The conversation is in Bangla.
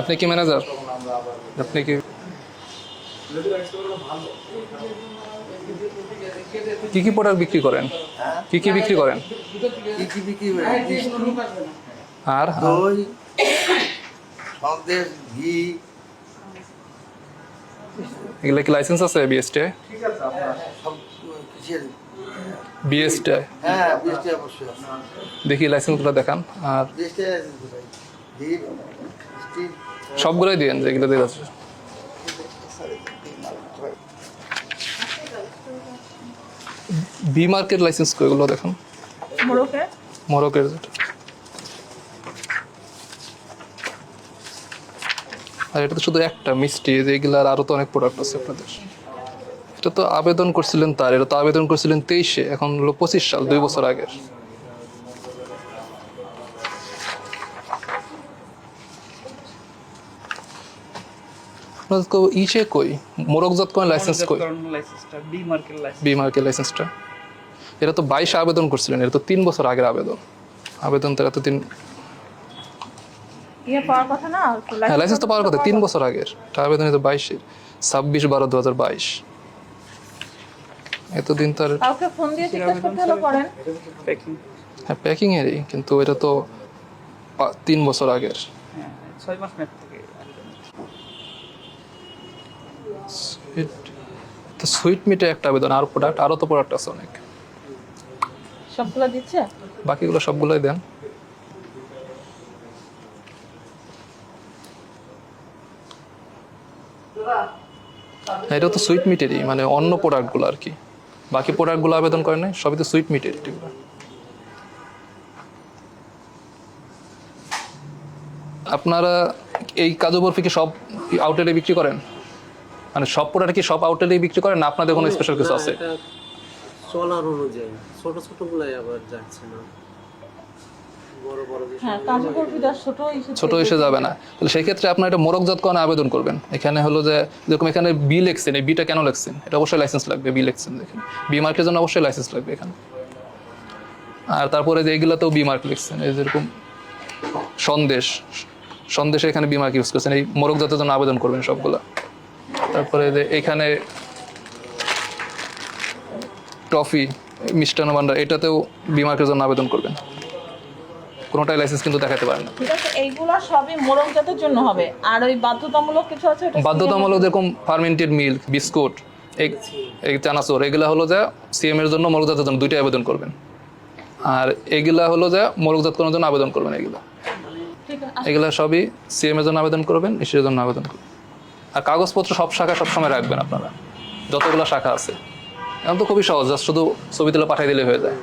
আপনি কি ম্যানেজার আপনি কি কি কি প্রোডাক্ট বিক্রি করেন? কি কি বিক্রি করেন? আর দই সন্দেশ ঘি। এগুলো কি লাইসেন্স আছে বিএসটি সব কিসের বিএসটি হ্যাঁ অবশ্যই দেখি লাইসেন্সগুলো দেখান। আর সবগুলোই দিয়েন যেগুলো দিয়ে আছে বি মার্কেট লাইসেন্স এগুলো দেখুন। মোড়কে মরকের যেটা আর এটা তো শুধু একটা মিষ্টি যে এগুলার আরও তো অনেক প্রোডাক্ট আছে আপনাদের। এটা তো আবেদন করছিলেন তার এটা তো আবেদন করছিলেন তেইশে এখন হলো পঁচিশ সাল দুই বছর আগের। আপনাদের তো ইসে কই? মোরকজাত কোন লাইসেন্স কই? B market licence B market লাইসেন্সটা এটা তো বাইশে আবেদন করছিলেন এটা তো তিন বছর আগের আবেদন। আবেদন তো এত তিন ইয়ে পাওয়ার কথা না? হ্যাঁ লাইসেন্স তো পাওয়ার কথা তিন বছর আগের। আবেদন তো বাইশে ছাব্বিশ বারো দু হাজার বাইশ। এতদিন তার কাউকে ফোন দিয়ে জিজ্ঞেস করতে হলো করেন। প্যাকিং হ্যাঁ প্যাকিং এরই কিন্তু এটা তো তিন বছর আগের। হ্যাঁ ছয় মাস ম্যাপ থেকে তো সুইট মিটে একটা আবেদন আর প্রোডাক্ট আরও তো প্রোডাক্ট আছে অনেক। সবগুলো দিচ্ছে? বাকিগুলো সবগুলোই দেন। হ্যাঁ, এটা তো সুইট মিটেরই মানে অন্য প্রোডাক্টগুলো আর কি। বাকি প্রোডাক্টগুলো আবেদন করে নাই সবই তো সুইট মিটের আপনারা এই কাজু বরফি কি সব আউটলেটে বিক্রি করেন? মানে সব প্রোডাক্ট কি সব আউটলেটে বিক্রি করেন না আপনাদের কোনো স্পেশাল কিছু আছে? চলার অনুযায়ী ছোট ছোট গুলাই আবার যাচ্ছে না বড় বড় যে হ্যাঁ কাজু বরফিটা ছোট এসে যাবে না। তাহলে সেই ক্ষেত্রে আপনার এটা মোরকজাত করানো আবেদন করবেন। এখানে হলো যে যেরকম এখানে বি লেখছেন এই বিটা কেন লেখছেন? এটা অবশ্যই লাইসেন্স লাগবে বি লেখছেন দেখেন। বি মার্কের জন্য অবশ্যই লাইসেন্স লাগবে এখানে। আর তারপরে যে এইগুলোতেও বি মার্ক লিখছেন এই যেরকম সন্দেশ সন্দেশে এখানে বি মার্ক ইউজ করছেন এই মোরকজাতের জন্য আবেদন করবেন সবগুলা। তারপরে যে এখানে টফি মিষ্টান্ন ভান্ডার এটাতেও বি মার্কের জন্য আবেদন করবেন। কোনোটাই লাইসেন্স কিন্তু দেখাতে পারেন না। ঠিক আছে এইগুলা সবই মোরগ জাতের জন্য হবে। আর ওই বাধ্যতামূলক কিছু আছে ওটা বাধ্যতামূলক যেরকম ফার্মেন্টেড মিল্ক বিস্কুট এই চানাচুর এগুলা হলো যে সিএম এর জন্য মোরগজাতের জন্য দুইটাই আবেদন করবেন। আর এগুলা হলো যে মোরগজাত করার জন্য আবেদন করবেন এগুলা। ঠিক আছে এগুলা সবই সিএম এর জন্য আবেদন করবেন ইসের জন্য আবেদন করবেন। আর কাগজপত্র সব শাখা সবসময় রাখবেন আপনারা। যতগুলো শাখা আছে। এখন তো খুবই সহজ জাস্ট শুধু ছবি তুলে পাঠিয়ে দিলে হয়ে যায়।